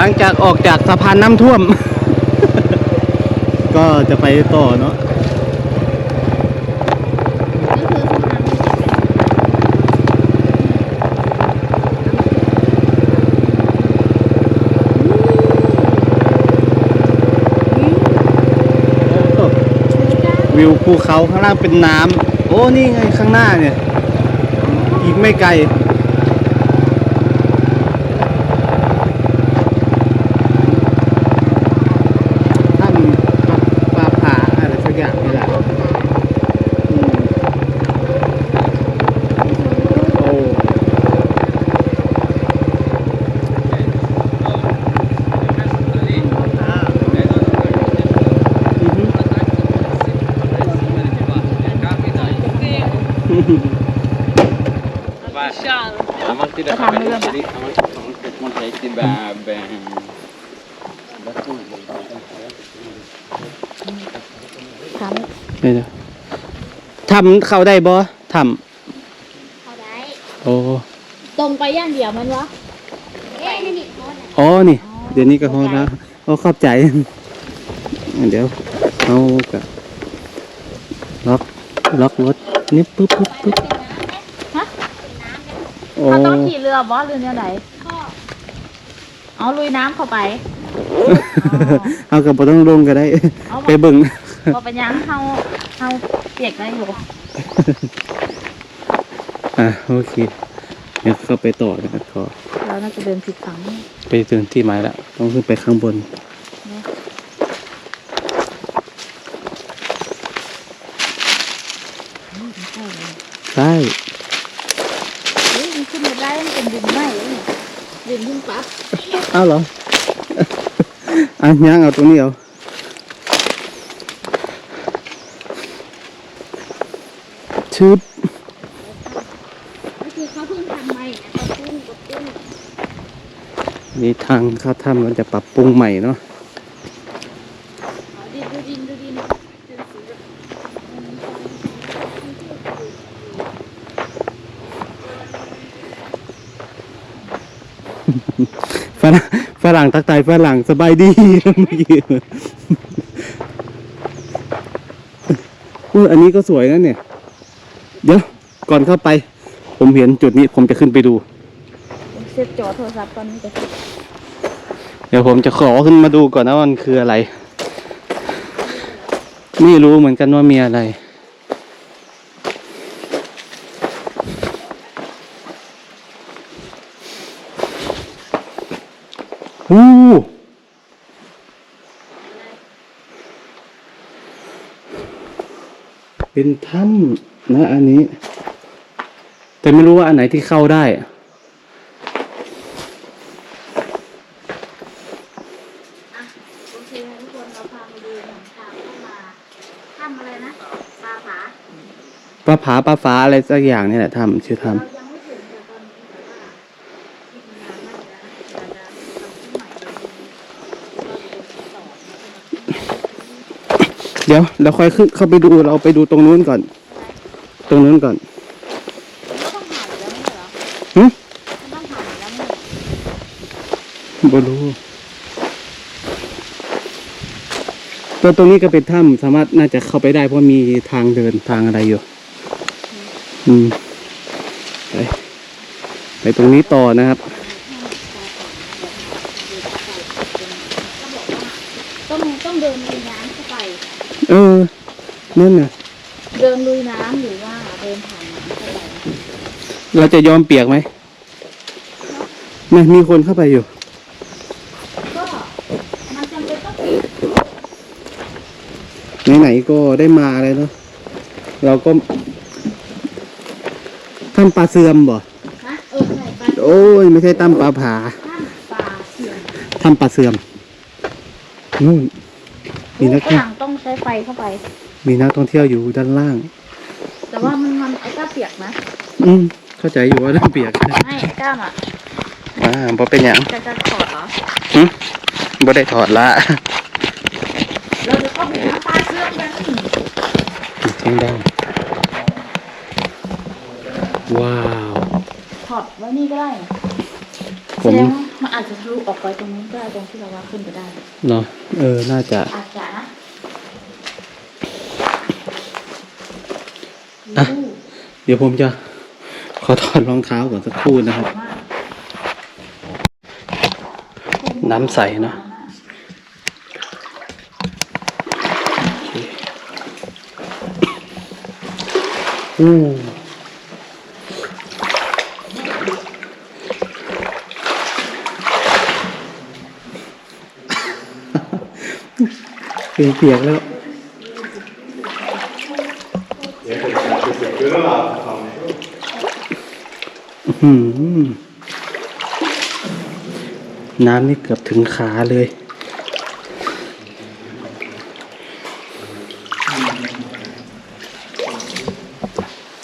หลังจากออกจากสะพานน้ำท่วม ก็จะไปต่อเนาะวิวภูเขาข้างล่างเป็นน้ำโอ้ นี่ไงข้างหน้าเนี่ย อีกไม่ไกล ถ้ำปลาผาอะไรสักอย่างนี่แหละอืมโอ้ อือฮึ Aman tidak Tahan sampai dulu, di sini, aman aman aman saya di babeng. ทำเดี๋ยวๆทำเข้าได้บ่ทเขาได้ำโอ้ตรงไปย่างเดียวมันวะเอ๊ะนี่โทษนะอ๋อ นี่ เดี๋ยวนี้ก็พอแล้วโอ้ขอบใจ เดี๋ยว เอากับล็อก ล็อกรถนี่ปึ๊บปึ๊บปึ๊บฮะโอ้เขาต้องขี่เรือบอสเรือเนี่ยไหนเอาลุยน้ำเข้าไป เอากับบ่ต้องลงก็ได้ เอาบ่ ไปเบิ่งพอเป็นยังเฮาเฮาเปียกได้อยู่อะโอเคเดี๋ยวเข้าไปต่อนะครับขอเราน่าจะเดินผิดฝั่งไปถึงที่หมายแล้วต้องขึ้นไปข้างบน ใช่ เฮ้ยมันขึ้นมาได้มันเป็นดินไหมดินขึ้นปั๊บ เอาเหรออะย่างเอาตรงนี้เอาชึบก็คือเขาเพิ่งทำใหม่เขาเพิ่งกดตุ้นนี่ทางเข้าถ้ำมันจะปรับปรุงใหม่เนาะ อ๋อดินดูดินดูดินเป็นสีแบบ ฝ รั่งฝรั่งทักทายฝรั่งสบายดีเมื่อกี้อุ้ยอันนี้ก็สวยนะเนี่ย เดี๋ยวก่อนเข้าไป ผมเห็นจุดนี้ผมจะขึ้นไปดูเสียบจอโทรศัพท์ตอนนี้จะเดี๋ยวผมจะขอขึ้นมาดูก่อนนะว่ามันคืออะไร ไม่รู้เหมือนกันว่ามีอะไร อู้เป็นถ้ำนะอันนี้ แต่ไม่รู้ว่าอันไหนที่เข้าได้ อะโอเคนะทุกคนเราพามาดูหนทางเข้ามาถ้ำอะไรนะปลาผาปลาผาปลาฟ้าอะไรสักอย่างนี่แหละทำชื่อทเรายังไม่ถึงแต่ตอนนี้แต่ว่าที่ทำงานมากแล้วนะเดี๋ยวจะทำที่ใหม่เลยเราจะเป็นต่อนะำ เดี๋ยวเราค่อยขึ้นเข้าไปดูเราไปดูตรงนู้นก่อน ตรงนู้นก่อนก็ต้องผ่านอยู่แล้วไม่ใช่เหรอหึมันต้องผ่านอยู่แล้วไม่ใช่เหรอบรู้ตัวตรงนี้ก็เป็นถ้ำสามารถน่าจะเข้าไปได้เพราะมีทางเดินทางอะไรอยู่ อืม ไป ไปตรงนี้ต่อนะครับ ต้องต้องเดินลุยน้ำเข้าไป เออ นั่นน่ะ เดินลุยน้ำหรือว่าเดินผ่านน้ำเข้าไปเราจะยอมเปียกไหมไม่มีคนเข้าไปอยู่ ก็มันจำเป็นต้องปิดไหนๆก็ได้มาเลยเนาะเราก็ทำปลาเสื่อมบ่ นะเออใช่ปลาโอ้ย ไม่ใช่ตั้มปลาผาถ้ำปลาเสื่อมทำปลาเสื่อมนู่น มีนักฝท่องรั่งต้องใช้ไฟเข้าไป มีนักท่องเที่ยวอยู่ด้านล่าง แต่ว่ามันมันไอ้ก้าเปียกนะอืมเข้าใจอยู่ว่าเรื่องเปียกไม่ไอ้ก้ามอะอ่าบ่เป็นอย่างจะจะถอดเหรอหึบ่ได้ถอดละเราจะเข้าไปหาปลาเสื่อมกันเสียงดังว้าว ถอดไว้นี่ก็ได้นะผแสมดงว่ามันอาจอาจจะทะลุออกไปตรงนู้นก็ได้ตรงที่เราว่าขึ้นไปได้ เนาะเออน่าจะอาจจะนะอะ เดี๋ยวผมจะขอถอดรองเท้าก่อนสักครู่นะครับ น้ำใสเนอะอู้เปียกแล้ว อื้อหือ น้ำนี่เกือบถึงขาเลย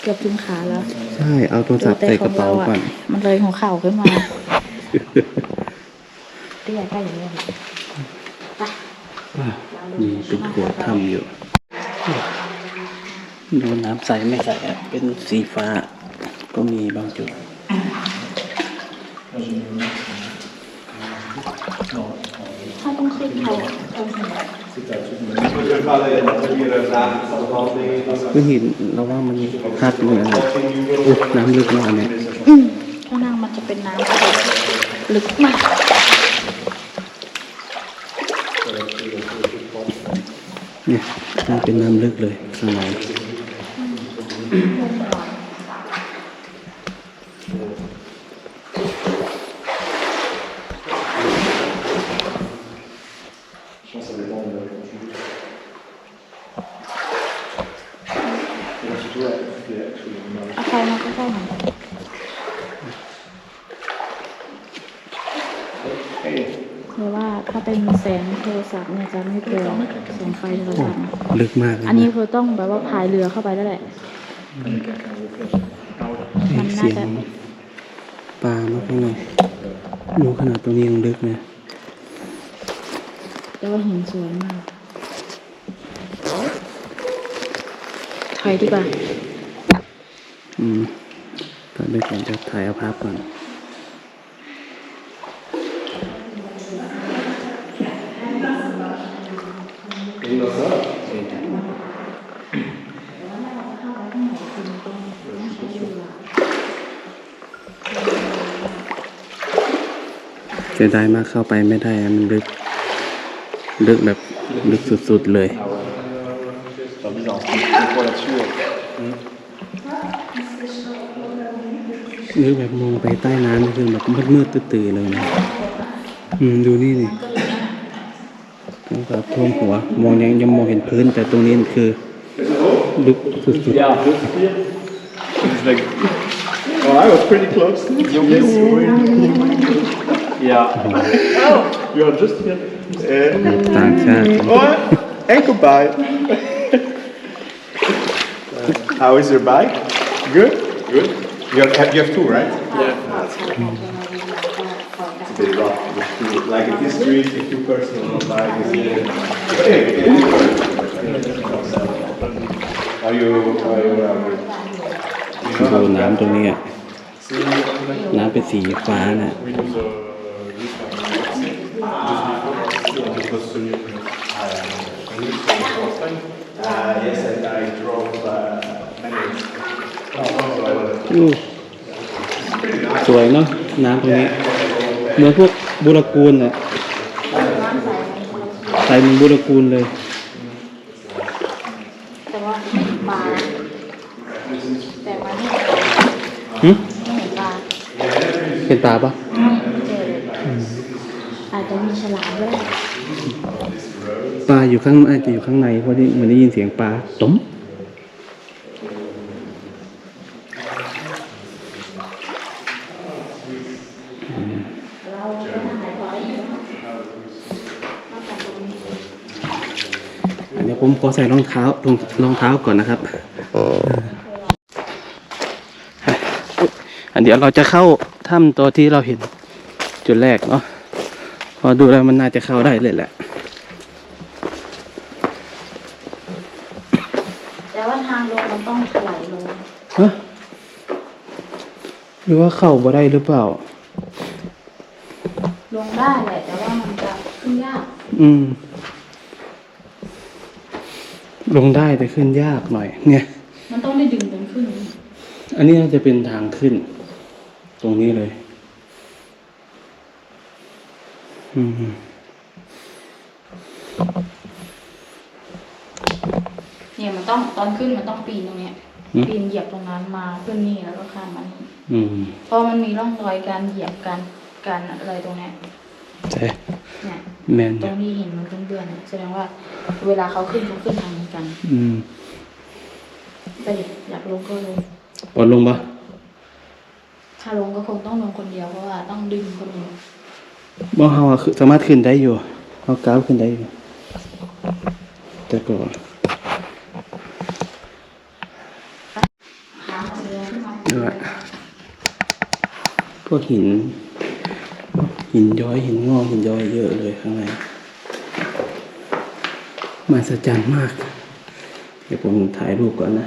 เกือบถึงขาแล้ว ใช่ เอาโทรศัพท์ใส่กระเป๋าก่อน มันเลยของเข่าขึ้นมาเตี้ยใกล้อย่างนี้ยไปนี่เป็นขวดทำอยู่ ดูน้ำใสไม่ใสอะเป็นสีฟ้าก็มีบางจุด ถ้าต้องขึ้นเขาต้องขึ้นคือหินเราว่ามันหักเหมือนอุ๊ยน้ำลึกมากเนี่ยข้างล่างมันจะเป็นน้ำที่แบบลึกมากเนี่ยมันเป็นน้ำลึกเลยข้างใน เอาไฟมาใกล้ๆหน่อยเพราะว่าถ้าเป็นแสงโทร ศัพท์เนี่ยจะไม่เกินแสงไฟโทรศัพท์นะลึกมากเลยอันนี้คือต้องแบบว่าพายเรือเข้าไปแล้วแหละมันน่าเสียจะงปลามากข้างในดูขนาดตรงนี้ยังลึกนะแต่ว่าหินสวยมากถอยดีกว่าอืมตอนไปก่อนจะถ่ายเอาภาพก่อน เสียดายมากเข้าไปไม่ได้อะมันลึก ลึกแบบลึกสุดๆเลยนึกแบบมองไปใต้น้ำนี่คือแบบมืดๆตื้อๆเลยนะ อืม ดูนี่นี่ ต้องแบบท่วมหัว มองยังยังมองเห็นพื้น แต่ตรงนี้คือ ลึกสุด Yeah, just here. It's like, oh, I was pretty close. Yes, you were. Yeah. Oh, you are just here. Uh, ๆ ต่างชาติ oh, and goodbye. How is your bike? Good? Good. You have, you have two, right? Yeah. It's a bit rough. with two. Like in this street, a two person bike is here. Okay, Are you, are you, um, ดูน้ำตรงนี้อะน้ำเป็นสีฟ้าน่ะ Uh, yes, I, I drove uh, many อู้สวยเนาะน้ำตรงนี้ เหมือนพวกบุรกูลอะใส่เหมือนบุรกูลเลย แต่ว่าไม่เห็นปลาแต่มานี่หึไม่เห็นปลาเห็นตาปะไม่เจอเลยอาจจะมีฉลามก็ได้ปลาอยู่ข้างอาจจะอยู่ข้างในเพราะที่เหมือนได้ยินเสียงปลาตุ๋ม เดี๋ยว ผมขอใส่รองเท้ารองรองเท้าก่อนนะครับอันเดี๋ยวเราจะเข้าถ้ำตัวที่เราเห็นจุดแรกเนาะพอดูแล้วมันน่าจะเข้าได้เลยแหละ แต่ว่าทางลงมันต้องถลายลงฮะหรือว่าเข้าบ่ได้หรือเปล่า ลงได้แหละแต่ว่ามันจะขึ้นยาก อืม ลงได้แต่ขึ้นยากหน่อย เนี่ย มันต้องได้ดึงกันขึ้น อันนี้น่าจะเป็นทางขึ้น ตรงนี้เลย อืมเนี่ยมันต้องตอนขึ้นมันต้องปีนตรงเนี้ยอืมปีนเหยียบตรงนั้นมาขึ้นนี่แล้วก็ข้ามมานี่อืมเพราะมันมีร่องรอยการเหยียบการการอะไรตรงเนี้ย ใช่เนี่ยแมนตรงที่เห็นมันเบื่อนๆเนี่ยแสดงว่า เวลาเขาขึ้นเขาขึ้นทางนี้กัน อืมไปดิอยากลงก็ลงปอนลงปะถ้าลงก็คงต้องลงคนเดียวเพราะว่าต้องดึงคนเดียวบ่เฮาอะคือสามารถขึ้นได้อยู่เฮาก้าวขึ้นได้อยู่แต่ก็หาคนเดียวขึ้นมานั่นแหละพวกหิน หินย้อยหินงอกหินย้อยเยอะเลยข้างในมหัจจารย์มาก เดี๋ยวผมถ่ายรูปก่อนนะ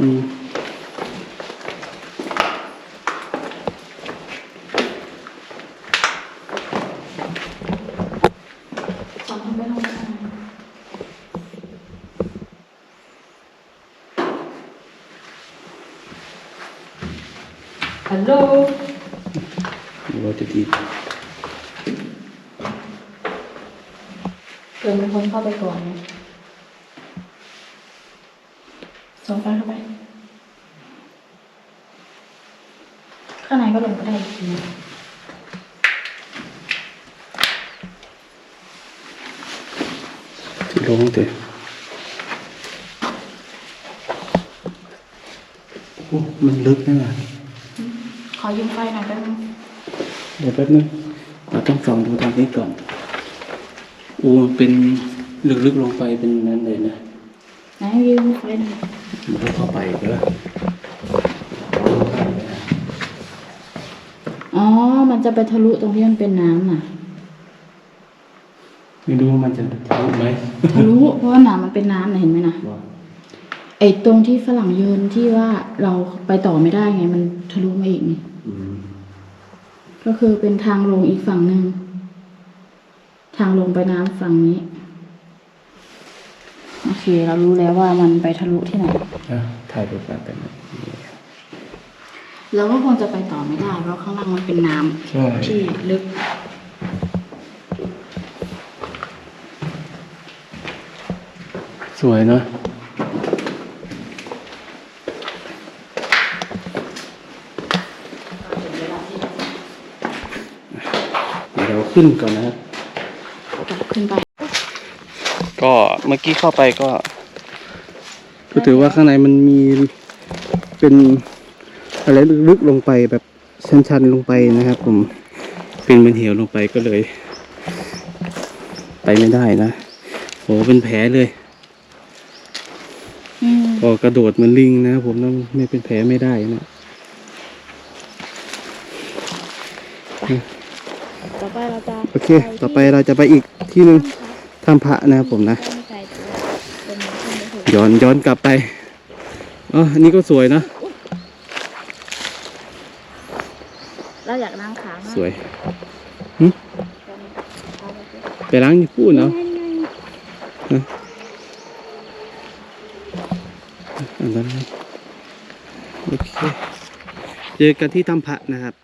อืม สองคนไม่ต้องข้างใน ฮัลโหลเราจะดีเกินเป็นคนเข้าไปก่อนไงส่งไปเข้าไปข้างในก็ลงก็ได้อีกทีนะที่ลงเถอะโอ้มันลึกนะน่ะข อยืมไฟหน่อยแป๊บนึงเดี๋ยวแป๊บนึงเราต้องส่องดูทางนี้ก่อนโอ้มันเป็นลึกๆลงไปเป็นนั้นเลยนะไหนยืมไฟหน่อยมันก็เข้าไปอีกแล้วอ๋อ มันจะไปทะลุตรงที่มันเป็นน้ำน่ะ ไม่รู้ว่ามันจะทะลุไหมทะลุเพราะว่าน้ำมันเป็นน้ำนะเห็นไหมนะ ไอ้ตรงที่ฝรั่งยืนที่ว่าเราไปต่อไม่ได้ไง มันทะลุมาอีกนี่อืมก็คือเป็นทางลงอีกฝั่งหนึ่งทางลงไปน้ำฝั่งนี้ โอเค เรารู้แล้วว่ามันไปทะลุที่ไหน อะถ่ายรูปกันเป็นเราก็คงจะไปต่อไม่ได้เพราะข้างล่างมันเป็นน้ำใช่ที่ลึก สวยเนอะเดี๋ยวเรา ขึ้นก่อนนะครับขึ้นไป ก็เมื่อกี้เข้าไปก็ ก็ถือว่าข้างในมันมีเป็นอะไรลึกๆลงไปแบบชันๆลงไปนะครับ ผมเป็นเหมือนเหวลงไปก็เลย ไปไม่ได้นะโหเป็นแผลเลยอืมพอกระโดดเหมือนลิงนะครับผมต้องไม่เป็นแผลไม่ได้นะ ต่อไปเราจะโอเค ต่อไปเราจะไปอีกที่หนึ่งถ้ำพระนะครับผมนะไม่ไกลแต่ว่าเป็นขึ้นไม่ถึงย้อนย้อนกลับไปอ๋ออันนี้ก็สวยนะ เราอยากนั่งขามากสวยหึไปล้างญี่ปุ่นเนาะอันนั้นนะโอเค เจอกันที่ถ้ำพระนะครับ